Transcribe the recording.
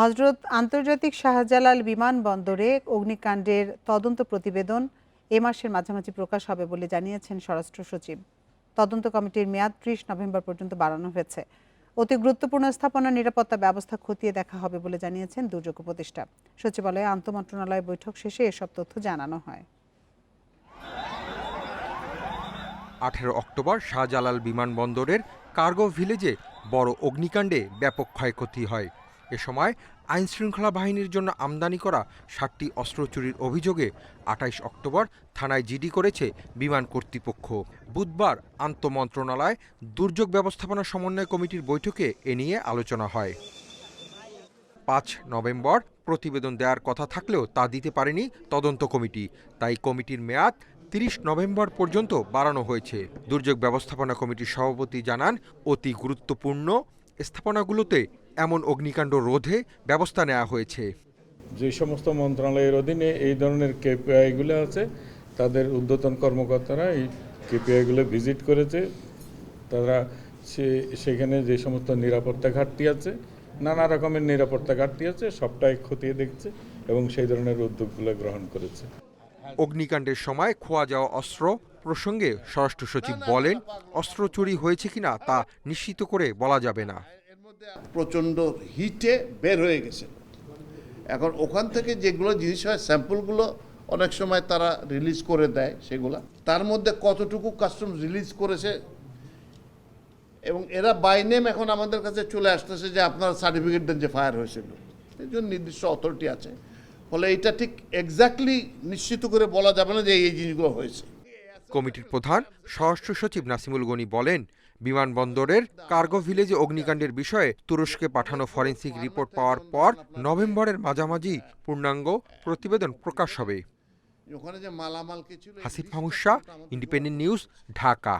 হজরত আন্তর্জাতিক শাহজালাল বিমানবন্দরে অগ্নিকাণ্ডের তদন্ত প্রতিবেদন এ মাসের মাঝামাঝি প্রকাশ হবে বলে জানিয়েছেন স্বরাষ্ট্র সচিব। তদন্ত কমিটির মেয়াদ ত্রিশ নভেম্বর পর্যন্ত বাড়ানো হয়েছে। অতি গুরুত্বপূর্ণ স্থাপনা নিরাপত্তা ব্যবস্থা খতিয়ে দেখা হবে বলে জানিয়েছেন দুর্যোগ উপদেষ্টা। সচিবালয়ে আন্তমন্ত্রণালয় বৈঠক শেষে এসব তথ্য জানানো হয়। আঠেরো অক্টোবর শাহজালাল বিমানবন্দরের কার্গো ভিলেজে বড় অগ্নিকাণ্ডে ব্যাপক ক্ষয়ক্ষতি হয়। এ সময় আইন শৃঙ্খলা বাহিনীর জন্য আমদানি করা ষাটটি অস্ত্র চুরির অভিযোগে আঠাইশ অক্টোবর থানায় জিডি করেছে বিমান কর্তৃপক্ষ। বুধবার আন্তমন্ত্রণালয় দুর্যোগ ব্যবস্থাপনা সমন্বয় কমিটির বৈঠকে এ নিয়ে আলোচনা হয়। পাঁচ নভেম্বর প্রতিবেদন দেওয়ার কথা থাকলেও তা দিতে পারেনি তদন্ত কমিটি। তাই কমিটির মেয়াদ তিরিশ নভেম্বর পর্যন্ত বাড়ানো হয়েছে। দুর্যোগ ব্যবস্থাপনা কমিটির সভাপতি জানান, অতি গুরুত্বপূর্ণ স্থাপনাগুলোতে এমন অগ্নিকাণ্ড রোধে ব্যবস্থা নেওয়া হয়েছে। যে সমস্ত মন্ত্রণালয়ের অধীনে এই ধরনের কেপিআইগুলো আছে তাদের ঊর্ধ্বতন কর্মকর্তারা এই কেপিআইগুলো ভিজিট করেছে। তারা সে সেখানে যে সমস্ত নিরাপত্তা ঘাটতি আছে নানা রকমের নিরাপত্তা ঘাটতি আছে সবটাই খতিয়ে দেখছে এবং সেই ধরনের উদ্যোগগুলো গ্রহণ করেছে। অগ্নিকাণ্ডের সময় খোয়া যাওয়া অস্ত্র প্রসঙ্গে স্বরাষ্ট্র সচিব বলেন অস্ত্র চুরি হয়েছে কিনা তা নিশ্চিত করে বলা যাবে না। প্রচণ্ড হিটে বের হয়ে গেছে। এখন ওখান থেকে যেগুলো জিনিস হয়, স্যাম্পলগুলো অনেক সময় তারা রিলিজ করে দেয় সেগুলা। তার মধ্যে কতটুকু কাস্টমস রিলিজ করেছে এবং এরা বাই নেম এখন আমাদের কাছে চলে আসতেছে যে আপনার সার্টিফিকেট দেন যে ফায়ার হয়েছিল। এই জন্য নির্দিষ্ট অথরিটি আছে। ফলে এটা ঠিক এক্স্যাক্টলি নিশ্চিত করে বলা যাবে না যে এই জিনিসগুলো হয়েছে। কমিটির প্রধান স্বরাষ্ট্র সচিব নাসিমুল গনি বলেন বিমানবন্দরের কার্গো ভিলেজে অগ্নিকাণ্ডের বিষয়ে তুরস্কে পাঠানো ফরেন্সিক রিপোর্ট পাওয়ার পর নভেম্বরের মাঝামাঝি পূর্ণাঙ্গ প্রতিবেদন প্রকাশ হবে। হাসিফ ফামুসা ইন্ডিপেন্ডেন্ট নিউজ ঢাকা।